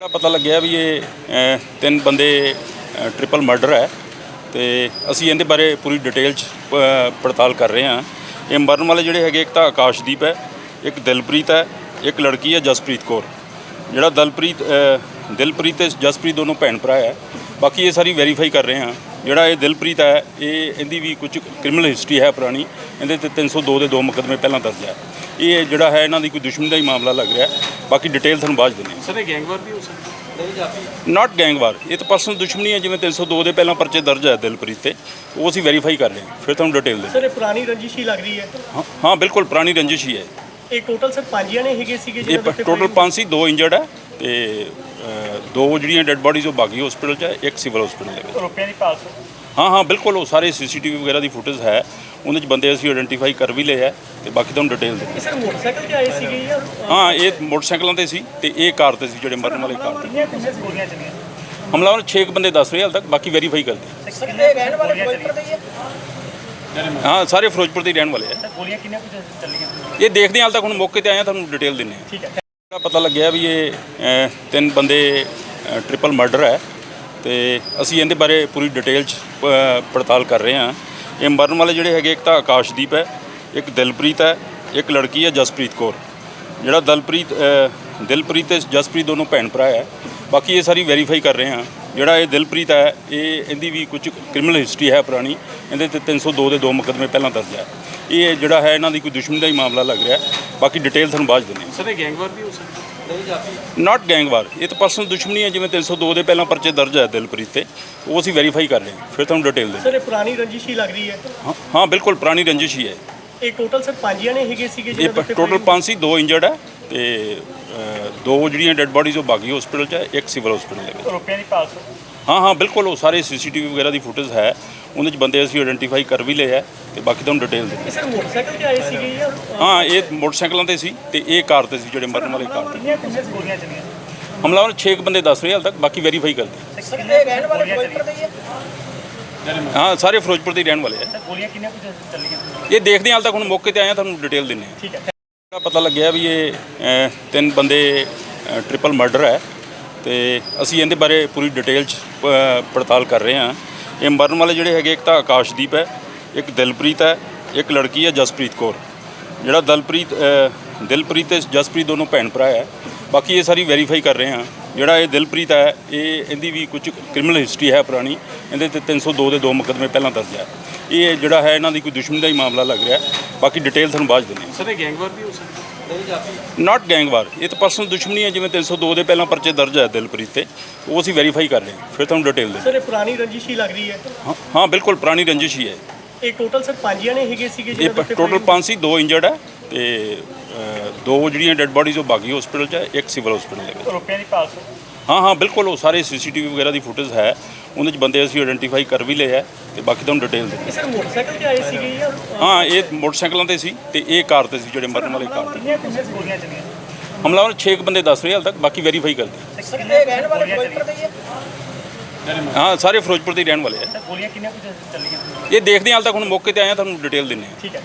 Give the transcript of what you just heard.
ਪਤਾ ਲੱਗਿਆ ਵੀ ਇਹ ਅ, ਤਿੰਨ ਬੰਦੇ ਟ੍ਰਿਪਲ ਮਰਡਰ ਹੈ ਤੇ ਅਸੀਂ ਇਹਦੇ ਬਾਰੇ ਪੂਰੀ ਡਿਟੇਲ ਚ ਪ- ਪੜਤਾਲ ਕਰ ਰਹੇ ਹਾਂ। ਇਹ ਮਰਨ ਵਾਲੇ ਜਿਹੜੇ ਹੈਗੇ ਇੱਕ ਤਾਂ ਆਕਾਸ਼ਦੀਪ ਹੈ ਇੱਕ ਦਿਲਪ੍ਰੀਤ ਹੈ ਇੱਕ ਲੜਕੀ ਹੈ ਜਸਪ੍ਰੀਤ ਕੌਰ। ਜਿਹੜਾ ਦਲਪ੍ਰੀਤ ਅ, ਦਿਲਪ੍ਰੀਤ ਤੇ ਜਸਪ੍ਰੀਤ ਦੋਨੋਂ ਭੈਣ ਭਰਾ ਹੈ ਬਾਕੀ ਇਹ ਸਾਰੀ ਵੈਰੀਫਾਈ ਕਰ ਰਹੇ ਹਾਂ। ਜਿਹੜਾ ਇਹ ਦਿਲਪ੍ਰੀਤ ਹੈ ਇਹ ਇਹਦੀ ਵੀ ਕੁਝ ਕ੍ਰਿਮੀਨਲ ਹਿਸਟਰੀ ਹੈ ਪੁਰਾਣੀ। ਇਹਦੇ ਤੇ 302 ਦੇ ਦੋ ਮੁਕੱਦਮੇ ਪਹਿਲਾਂ ਦਰਜ ਹੈ ਇਹ ਜਿਹੜਾ ਹੈ ਇਹਨਾਂ ਦੀ ਕੋਈ ਦੁਸ਼ਮਣੀ ਦਾ ਹੀ ਮਾਮਲਾ ਲੱਗ ਰਿਹਾ। ਬਾਕੀ ਡਿਟੇਲ ਤੁਹਾਨੂੰ ਬਾਅਦ ਦਿੰਦੇ ਸਰ ਇਹ ਗੈਂਗਵਾਰ ਵੀ ਹੋ ਸਕਦਾ ਨਾਟ ਗੈਂਗਵਾਰ ਇਹ ਤਾਂ ਪਰਸਨਲ ਦੁਸ਼ਮਣੀ ਹੈ ਜਿਵੇਂ 302 ਦੇ ਪਹਿਲਾਂ ਪਰਚੇ ਦਰਜ ਹੈ ਦਿਲਪ੍ਰੀਤ ਤੇ। ਉਹ ਅਸੀਂ ਵੈਰੀਫਾਈ ਕਰ ਰਹੇ ਹਾਂ। ਫਿਰ ਤੁਹਾਨੂੰ ਡਿਟੇਲ ਦੇ ਸਰ ਇਹ ਪੁਰਾਣੀ ਰੰਜਿਸ਼ ਹੀ ਲੱਗ ਰਹੀ ਹੈ। ਹਾਂ ਹਾਂ ਬਿਲਕੁਲ ਪੁਰਾਣੀ ਰੰਜਿਸ਼ ਹੀ। ਹੈ ਇਹ ਟੋਟਲ ਸਰ ਪੰਜ ਜਣੇ ਹੈਗੇ ਸੀਗੇ ਉੱਤੇ ਟੋਟਲ ਪੰਜ ਸੀ ਦੋ ਇੰਜਰਡ ਹੈ ਤੇ ਦੋ ਜਿਹੜੀਆਂ ਡੈੱਡ ਬਾਡੀਜ਼ ਉਹ ਬਾਗੀ ਹਸਪੀਟਲ 'ਚ ਹੈ ਇੱਕ ਸਿਵਲ ਹਸਪੀਟਲ ਦੇ ਵਿੱਚ। ਰੁਪਏ ਦੀ ਪਾਸ ਹਾਂ ਹਾਂ ਬਿਲਕੁਲ ਉਹ ਸਾਰੇ ਸੀਸੀਟੀਵੀ ਵਗੈਰਾ ਦੀ ਫੁਟੇਜ ਹੈ। ਉਹਦੇ 'ਚ ਬੰਦੇ ਅਸੀਂ ਆਇਡੈਂਟੀਫਾਈ ਕਰ ਵੀ ਲਏ ਹੈ ਤੇ ਬਾਕੀ ਤੁਹਾਨੂੰ ਡਿਟੇਲ ਦੇ ਇਹ ਸਰ ਮੋਟਰਸਾਈਕਲ ਤੇ ਆਏ ਸੀਗੇ ਜਾਂ ਹਾਂ ਇਹ ਮੋਟਰਸਾਈਕਲਾਂ ਤੇ ਸੀ ਤੇ ਇਹ ਕਾਰ ਤੇ ਸੀ ਜਿਹੜੇ ਮਰਨ ਵਾਲੇ ਕਾਰ ਤੇ। ਕਿੰਨੀਆਂ ਕਿੰਨੀਆਂ ਗੋਲੀਆਂ ਚੱਲੀਆਂ? ਹਮਲਾਵਰ 6 ਬੰਦੇ ਦੱਸ ਰਹੇ ਹਾਲ ਤੱਕ ਬਾਕੀ ਵੈਰੀਫਾਈ ਕਰਦੇ ਸਰ ਕਿੰਨੇ ਰਹਿਣ ਵਾਲੇ ਫਿਰੋਜ਼ਪੁਰ ਦੇ ਹੀ ਹਾਂ ਸਾਰੇ ਫਿਰੋਜ਼ਪੁਰ ਦੇ ਹੀ ਰਹਿਣ ਵਾਲੇ ਹੈ ਗੋਲੀਆਂ ਕਿੰਨੀਆਂ ਕੁ ਚੱਲੀਆਂ? ਇਹ ਦੇਖਦੇ ਹਾਂ ਹਾਲ ਤੱਕ ਹੁਣ ਮੌਕੇ ਤੇ ਆਏ ਹਾਂ ਤੁਹਾਨੂੰ ਡਿਟੇਲ ਦਿੰਨੇ ਹਾਂ। ਠੀਕ ਹੈ। ਪਤਾ ਲੱਗਿਆ ਵੀ ਇਹ ਅ, ਤਿੰਨ ਬੰਦੇ ਟ੍ਰਿਪਲ ਮਰਡਰ ਹੈ ਤੇ ਅਸੀਂ ਇਹਦੇ ਬਾਰੇ ਪੂਰੀ ਡਿਟੇਲ ਚ ਪ- ਪੜਤਾਲ ਕਰ ਰਹੇ ਹਾਂ। ਇਹ ਮਰਨ ਵਾਲੇ ਜਿਹੜੇ ਹੈਗੇ ਇੱਕ ਤਾਂ ਆਕਾਸ਼ਦੀਪ ਹੈ ਇੱਕ ਦਿਲਪ੍ਰੀਤ ਹੈ ਇੱਕ ਲੜਕੀ ਹੈ ਜਸਪ੍ਰੀਤ ਕੌਰ। ਜਿਹੜਾ ਦਲਪ੍ਰੀਤ ਅ, ਦਿਲਪ੍ਰੀਤ ਤੇ ਜਸਪ੍ਰੀਤ ਦੋਨੋਂ ਭੈਣ ਭਰਾ ਹੈ। ਬਾਕੀ ਇਹ ਸਾਰੀ ਵੈਰੀਫਾਈ ਕਰ ਰਹੇ ਹਾਂ। ਜਿਹੜਾ ਇਹ ਦਿਲਪ੍ਰੀਤ ਹੈ ਇਹ ਇਹਦੀ ਵੀ ਕੁਝ ਕ੍ਰਿਮੀਨਲ ਹਿਸਟਰੀ ਹੈ ਪੁਰਾਣੀ। ਇਹਦੇ ਤੇ 302 ਦੇ ਦੋ ਮੁਕੱਦਮੇ ਪਹਿਲਾਂ ਦਰਜ ਹੈ ਇਹ ਜਿਹੜਾ ਹੈ ਇਹਨਾਂ ਦੀ ਕੋਈ ਦੁਸ਼ਮਣੀ ਦਾ ਹੀ ਮਾਮਲਾ ਲੱਗ ਰਿਹਾ। ਬਾਕੀ ਡਿਟੇਲ ਤੁਹਾਨੂੰ ਬਾਅਦ ਦਿੰਦੇ ਸਰ ਇਹ ਗੈਂਗਵਾਰ ਵੀ ਹੋ ਸਕਦਾ ਨਾਟ ਗੈਂਗਵਾਰ ਇਹ ਤਾਂ ਪਰਸਨਲ ਦੁਸ਼ਮਣੀ ਹੈ ਜਿਵੇਂ 302 ਦੇ ਪਹਿਲਾਂ ਪਰਚੇ ਦਰਜ ਹੈ ਦਿਲਪ੍ਰੀਤ ਤੇ। ਉਹ ਅਸੀਂ ਵੈਰੀਫਾਈ ਕਰ ਰਹੇ ਹਾਂ। ਫਿਰ ਤੁਹਾਨੂੰ ਡਿਟੇਲ ਦੇ ਸਰ ਇਹ ਪੁਰਾਣੀ ਰੰਜਿਸ਼ ਹੀ ਲੱਗ ਰਹੀ ਹੈ। ਹਾਂ ਹਾਂ ਬਿਲਕੁਲ ਪੁਰਾਣੀ ਰੰਜਿਸ਼ ਹੀ। ਹੈ ਇਹ ਟੋਟਲ ਸਰ ਪੰਜ ਜਣੇ ਹੈਗੇ ਸੀਗੇ ਇਹ ਟੋਟਲ ਪੰਜ ਸੀ ਦੋ ਇੰਜਰਡ ਹੈ ਤੇ ਦੋ ਜਿਹੜੀਆਂ ਡੈੱਡ ਬਾਡੀਜ਼ ਉਹ ਬਾਗੀ ਹਸਪੀਟਲ 'ਚ ਹੈ ਇੱਕ ਸਿਵਲ ਹਸਪੀਟਲ ਦੇ ਵਿੱਚ। ਰੁਪਏ ਦੀ ਪਾਸ ਹਾਂ ਹਾਂ ਬਿਲਕੁਲ ਉਹ ਸਾਰੇ ਸੀਸੀਟੀਵੀ ਵਗੈਰਾ ਦੀ ਫੁਟੇਜ ਹੈ। ਉਹਦੇ 'ਚ ਬੰਦੇ ਅਸੀਂ ਆਇਡੈਂਟੀਫਾਈ ਕਰ ਵੀ ਲਏ ਹੈ ਤੇ ਬਾਕੀ ਤੁਹਾਨੂੰ ਡਿਟੇਲ ਦੇ ਸਰ ਮੋਟਰਸਾਈਕਲ ਤੇ ਆਏ ਸੀਗੇ ਜਾਂ ਹਾਂ ਇਹ ਮੋਟਰਸਾਈਕਲਾਂ ਤੇ ਸੀ ਤੇ ਇਹ ਕਾਰ ਤੇ ਸੀ ਜਿਹੜੇ ਮਰਨ ਵਾਲੇ ਕਾਰ ਤੇ। ਹਮਲਾਵਰ 6 ਬੰਦੇ ਦੱਸ ਰਹੇ ਹਾਲ ਤੱਕ ਬਾਕੀ ਵੈਰੀਫਾਈ ਕਰਦੇ ਸਰ ਕਿੰਨੇ ਰਹਿਣ ਵਾਲੇ ਫਿਰੋਜ਼ਪੁਰ ਦੇ ਹੀ ਹਾਂ। ਸਾਰੇ ਫਿਰੋਜ਼ਪੁਰ ਦੇ ਹੀ ਰਹਿਣ ਵਾਲੇ ਹੈ। ਗੋਲੀਆਂ ਕਿੰਨੀਆਂ ਕੁ ਚੱਲੀਆਂ? ਇਹ ਦੇਖਦੇ ਹਾਂ ਹਾਲ ਤੱਕ ਹੁਣ ਮੌਕੇ ਤੇ ਆਏ ਹਾਂ ਤੁਹਾਨੂੰ ਡਿਟੇਲ ਦਿੰਨੇ ਹਾਂ। ਠੀਕ ਹੈ। ਦਾ ਪਤਾ ਲੱਗਿਆ ਵੀ ਇਹ ਅ, ਤਿੰਨ ਬੰਦੇ ਟ੍ਰਿਪਲ ਮਰਡਰ ਹੈ ਤੇ ਅਸੀਂ ਇਹਦੇ ਬਾਰੇ ਪੂਰੀ ਡਿਟੇਲ ਚ ਪ- ਪੜਤਾਲ ਕਰ ਰਹੇ ਹਾਂ। ਇਹ ਮਰਨ ਵਾਲੇ ਜਿਹੜੇ ਹੈਗੇ ਇੱਕ ਤਾਂ ਆਕਾਸ਼ਦੀਪ ਹੈ ਇੱਕ ਦਿਲਪ੍ਰੀਤ ਹੈ ਇੱਕ ਲੜਕੀ ਹੈ ਜਸਪ੍ਰੀਤ ਕੌਰ। ਜਿਹੜਾ ਦਿਲਪ੍ਰੀਤ ਅ, ਦਿਲਪ੍ਰੀਤ ਤੇ ਜਸਪ੍ਰੀਤ ਦੋਨੋਂ ਭੈਣ ਭਰਾ ਹੈ। ਬਾਕੀ ਇਹ ਸਾਰੀ ਵੈਰੀਫਾਈ ਕਰ ਰਹੇ ਹਾਂ। ਜਿਹੜਾ ਇਹ ਦਿਲਪ੍ਰੀਤ ਹੈ ਇਹ ਇਹਦੀ ਵੀ ਕੁਝ ਕ੍ਰਿਮੀਨਲ ਹਿਸਟਰੀ ਹੈ ਪੁਰਾਣੀ। ਇਹਦੇ ਤੇ 302 ਦੇ ਦੋ ਮੁਕੱਦਮੇ ਪਹਿਲਾਂ ਦਰਜ ਹੈ ਇਹ ਜਿਹੜਾ ਹੈ ਇਹਨਾਂ ਦੀ ਕੋਈ ਦੁਸ਼ਮਣੀ ਦਾ ਹੀ ਮਾਮਲਾ ਲੱਗ ਰਿਹਾ। ਬਾਕੀ ਡਿਟੇਲ ਤੁਹਾਨੂੰ ਬਾਅਦ ਦਿੰਦੇ ਹਾਂ। ਸਰ ਇਹ ਗੈਂਗਵਾਰ ਵੀ ਹੋ ਸਕਦਾ ਨਾਟ ਗੈਂਗਵਾਰ। ਇਹ ਤਾਂ ਪਰਸਨਲ ਦੁਸ਼ਮਣੀ ਹੈ ਜਿਵੇਂ 302 ਦੇ ਪਹਿਲਾਂ ਪਰਚੇ ਦਰਜ ਹੈ ਦਿਲਪ੍ਰੀਤ ਤੇ। ਉਹ ਅਸੀਂ ਵੈਰੀਫਾਈ ਕਰ ਰਹੇ ਹਾਂ। ਫਿਰ ਤੁਹਾਨੂੰ ਡਿਟੇਲ ਦੇ ਸਰ ਇਹ ਪੁਰਾਣੀ ਰੰਜਿਸ਼ ਹੀ ਲੱਗ ਰਹੀ ਹੈ। ਹਾਂ ਹਾਂ ਬਿਲਕੁਲ ਪੁਰਾਣੀ ਰੰਜਿਸ਼ ਹੀ ਹੈ। ਇਹ ਟੋਟਲ ਸਰ ਪੰਜ ਜਣੇ ਹੈਗੇ ਸੀਗੇ ਇਹ ਟੋਟਲ ਪੰਜ ਸੀ ਦੋ ਇੰਜਰਡ ਹੈ। ਤੇ ਦੋ ਜਿਹੜੀਆਂ ਡੈੱਡ ਬਾਡੀਜ਼ ਉਹ ਬਾਗੀ ਹਸਪੀਟਲ 'ਚ ਹੈ ਇੱਕ ਸਿਵਲ ਹਸਪੀਟਲ ਦੇ ਵਿੱਚ। ਰੁਪਏ ਦੀ ਪਾਸ ਹਾਂ ਹਾਂ ਬਿਲਕੁਲ ਉਹ ਸਾਰੇ ਸੀਸੀਟੀਵੀ ਵਗੈਰਾ ਦੀ ਫੁਟੇਜ ਹੈ। ਉਹਦੇ 'ਚ ਬੰਦੇ ਅਸੀਂ ਆਇਡੈਂਟੀਫਾਈ ਕਰ ਵੀ ਲਏ ਹੈ ਤੇ ਬਾਕੀ ਤੁਹਾਨੂੰ ਡਿਟੇਲ ਦੇ ਇਹ ਸਰ ਮੋਟਰਸਾਈਕਲ ਤੇ ਆਏ ਸੀਗੇ ਜਾਂ ਹਾਂ ਇਹ ਮੋਟਰਸਾਈਕਲਾਂ ਤੇ ਸੀ ਤੇ ਇਹ ਕਾਰ ਤੇ ਸੀ ਜਿਹੜੇ ਮਰਨ ਵਾਲੇ ਕਾਰ ਤੇ। ਹਮਲਾਵਰ 6 ਬੰਦੇ ਦੱਸ ਰਹੇ ਹਾਲ ਤੱਕ ਬਾਕੀ ਵੈਰੀਫਾਈ ਕਰਦੇ ਸਰ ਕਿੰਨੇ ਰਹਿਣ ਵਾਲੇ ਫਿਰੋਜ਼ਪੁਰ ਦੇ ਹੀ ਹਾਂ? ਸਾਰੇ ਫਿਰੋਜ਼ਪੁਰ ਦੇ ਹੀ ਰਹਿਣ ਵਾਲੇ ਹੈ। ਗੋਲੀਆਂ ਕਿੰਨੀਆਂ ਕੁ ਚੱਲੀਆਂ? ਇਹ ਦੇਖਦੇ ਹਾਂ ਹਾਲ ਤੱਕ ਹੁਣ ਮੌਕੇ ਤੇ ਆਏ ਹਾਂ ਤੁਹਾਨੂੰ ਡਿਟੇਲ ਦਿੰਨੇ ਹਾਂ। ਠੀਕ ਹੈ।